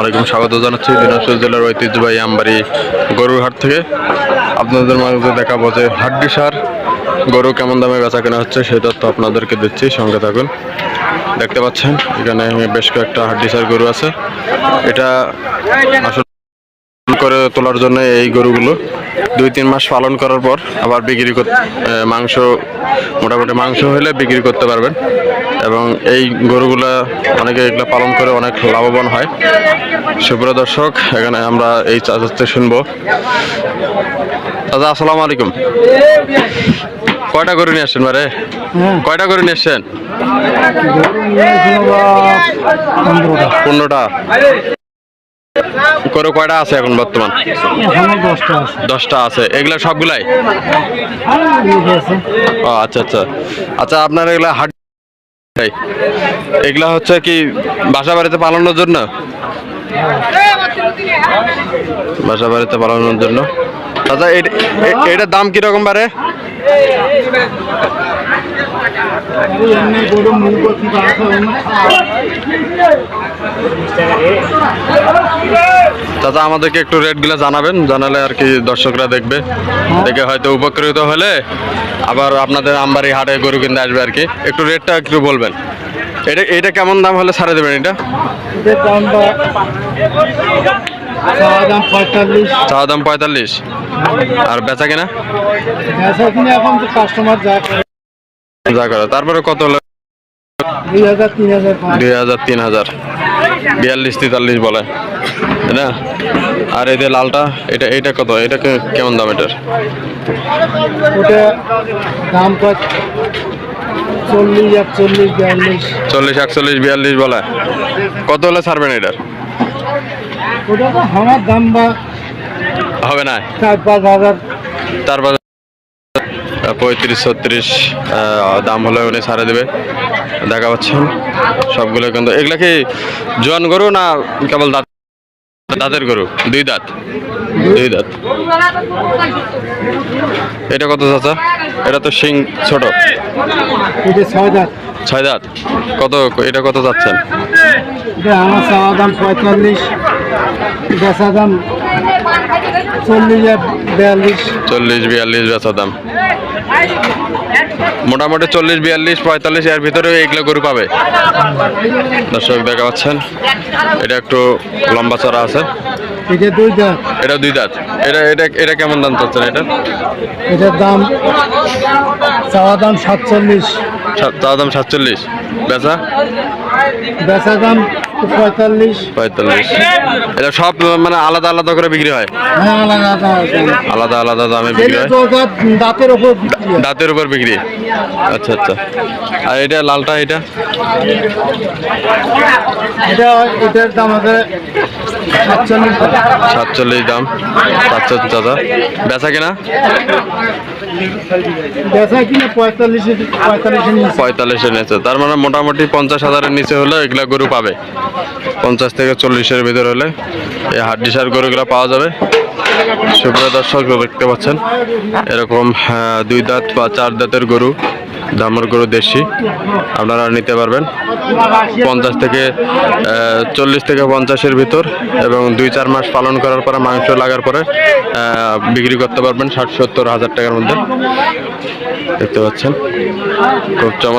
আলাইকুম, স্বাগত জানাচ্ছি দিনাজপুর জেলার ঐতিহ্যবাহী আমবাড়ি গরুর হাট থেকে। আপনাদের মাঝে দেখাবো যে হাড্ডি সার, গরু কেমন দামে বেচা কেনা হচ্ছে সেই তথ্য আপনাদেরকে দিচ্ছি, সঙ্গে থাকুন। দেখতে পাচ্ছেন, এখানে বেশ কয়েকটা হাড্ডি সার গরু আছে। এটা আসলে করে তোলার জন্য এই গরুগুলো দুই তিন মাস পালন করার পর আবার বিক্রি করতে মাংস মোটামুটি মাংস হলে বিক্রি করতে পারবেন। এবং এই গরুগুলা অনেকে এগুলো পালন করে অনেক লাভবান হয়। সুপ্রিয় দর্শক এখানে আমরা এই চাচাতে শুনব। দাদা আসসালামু আলাইকুম। কয়টা গরু নিয়ে আসছেন মারে কয়টা গরু নিয়ে আসছেন? পনেরোটা। গরু কয়টা আছে এখন বর্তমান? দশটা আছে। এগুলা সবগুলাই? ও আচ্ছা আচ্ছা। আচ্ছা আপনার এগুলা হাট এগুলা হচ্ছে কি বাসা বাড়িতে পালানোর জন্য? বাসা বাড়িতে পালানোর জন্য। আচ্ছা এট- এটার দাম কীরকম বারে চাচা আমাদেরকে একটু রেটগুলো জানাবেন, জানালে আর কি দর্শকরা দেখবে। দেখে হয়তো উপকৃত হলে আবার আপনাদের আমবাড়ি হাটে গরু কিনতে আসবে আর কি। একটু রেটটা একটু বলবেন। এটা এটা কেমন দাম হলে ছাড়ে দেবেন এটা? এদের দাম পঁয়তাল্লিশ। আর বেচা কিনা? কাস্টমার যা যা করে। তারপরে কত হলো? দুই হাজার তিন হাজার পাঁচ। দুই হাজার তিন হাজার। বিয়াল্লিশ তেতাল্লিশ বলে। না? আর এই যে লালটা এটা এটা কত? এটা কেমন দাম এটার? দাম চল্লিশ একচল্লিশ বিয়াল্লিশ। চল্লিশ একচল্লিশ বিয়াল্লিশ বলে। কত হলে ছাড়বেন এটার? ওটা তো আমার দাম বা হবে না। চার পাঁচ হাজার। তারপর পঁয়ত্রিশ ছত্রিশ দাম হলে উনি ছাড়ে দেবে। দেখা পাচ্ছেন সবগুলো কিন্তু এগুলা কি জোয়ান গরু না কেবল দাঁত? দাঁতের গরু? দুই দাঁত। দুই দাঁত। এটা কত চাচা? এটা তো শিং ছোট। ছয় দাঁত। কত এটা কত যাচ্ছেন আমার দাম পঁয়তাল্লিশ। বেচা দাম চল্লিশ, বিয়াল্লিশ বেচা দাম মোটামুটি চল্লিশ, বিয়াল্লিশ, পঁয়তাল্লিশ এর ভিতরে এগুলো গরু পাবে। দর্শক দেখা পাচ্ছেন, এটা একটু লম্বা চড়া আছে। এটা দুই দাঁত। এটা দুই দাঁত। এটা এটা এটা কেমন দাম চাচ্ছেন এটা? এটার দাম চাওয়া দাম সাতচল্লিশ। সাত- তার দাম সাতচল্লিশ। বেচা? বেচা দাম পঁয়তাল্লিশ। পঁয়তাল্লিশ। এটা সব মানে আলাদা আলাদা করে বিক্রি হয়? হ্যাঁ আলাদা আলাদা দামে বিক্রি হয়? দাঁতের হয়। দাঁতের উপর বিক্রি। আচ্ছা আচ্ছা। আর এটা লালটা এটা? এটা এটার দাম সাতচল্লিশ দাম। সাতচল্লিশ দাদা। বেচা কিনা? পঁয়তাল্লিশ পঁয়তাল্লিশের নিচে। তার মানে মোটামুটি পঞ্চাশ হাজারের নিচে হলে এগুলা গরু পাবে। পঞ্চাশ থেকে চল্লিশের ভিতর হলে এই হাড্ডি সার গরুগুলো পাওয়া যাবে। সুপ্রিয় দর্শক দেখতে পাচ্ছেন এরকম আহ, দুই দাঁত বা চার দাঁতের গরু। দামর গরু দেশি। আপনারা নিতে পারবেন। পঞ্চাশ থেকে চল্লিশ থেকে পঞ্চাশের ভিতর এবং দুই চার মাস পালন করার পরে, মাংস লাগার পরে বিক্রি করতে পারবেন ষাট সত্তর হাজার টাকার মধ্যে। দেখতে পাচ্ছেন। খুব চমৎকার